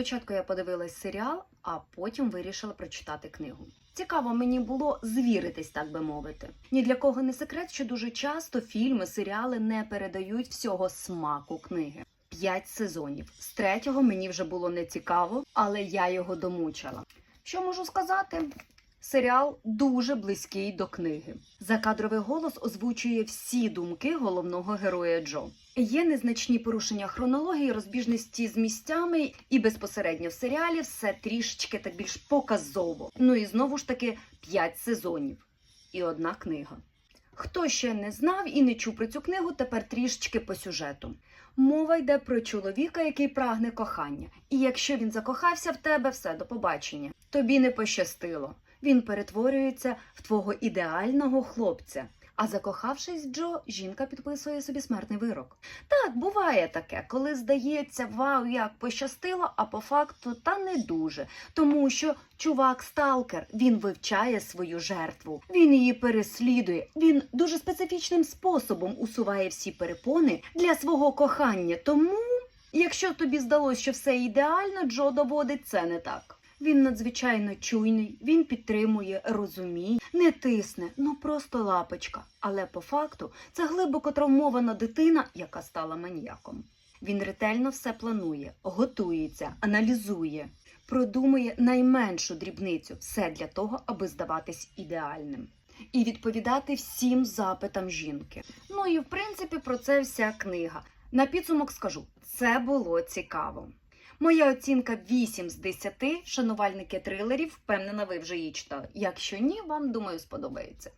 Спочатку я подивилась серіал, а потім вирішила прочитати книгу. Цікаво мені було звіритись, так би мовити. Ні для кого не секрет, що дуже часто фільми, серіали не передають всього смаку книги. П'ять сезонів. З третього мені вже було не цікаво, але я його домучила. Що можу сказати? Серіал дуже близький до книги. Закадровий голос озвучує всі думки головного героя Джо. Є незначні порушення хронології, розбіжності з місцями, і безпосередньо в серіалі все трішечки так більш показово. Ну і знову ж таки п'ять сезонів і одна книга. Хто ще не знав і не чув про цю книгу, тепер трішечки по сюжету. Мова йде про чоловіка, який прагне кохання. І якщо він закохався в тебе, все до побачення. Тобі не пощастило. Він перетворюється в твого ідеального хлопця. А закохавшись в Джо, жінка підписує собі смертний вирок. Так, буває таке, коли здається, вау, як пощастило, а по факту та не дуже. Тому що чувак сталкер він вивчає свою жертву, він її переслідує. Він дуже специфічним способом усуває всі перепони для свого кохання. Тому, якщо тобі здалося, що все ідеально, Джо доводить це не так. Він надзвичайно чуйний, він підтримує, розуміє, не тисне, ну просто лапочка. Але по факту це глибоко травмована дитина, яка стала маніяком. Він ретельно все планує, готується, аналізує, продумує найменшу дрібницю все для того, аби здаватись ідеальним. І відповідати всім запитам жінки. Ну і в принципі про це вся книга. На підсумок скажу, це було цікаво. Моя оцінка 8 з 10. Шанувальники трилерів, впевнена, ви вже її читали. Якщо ні, вам думаю, сподобається.